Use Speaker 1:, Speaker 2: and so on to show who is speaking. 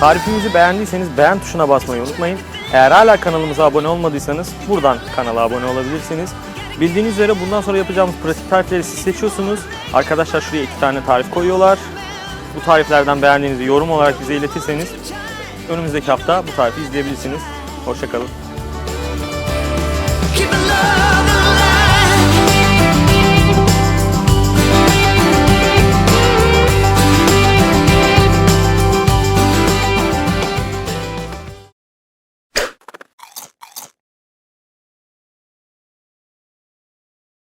Speaker 1: Tarifimizi beğendiyseniz beğen tuşuna basmayı unutmayın. Eğer hala kanalımıza abone olmadıysanız buradan kanala abone olabilirsiniz. Bildiğiniz üzere bundan sonra yapacağımız pratik tarifleri siz seçiyorsunuz. Arkadaşlar şuraya iki tane tarif koyuyorlar. Bu tariflerden beğendiğinizi yorum olarak bize iletirseniz önümüzdeki hafta bu tarifi izleyebilirsiniz. Hoşçakalın.
Speaker 2: Keep alive.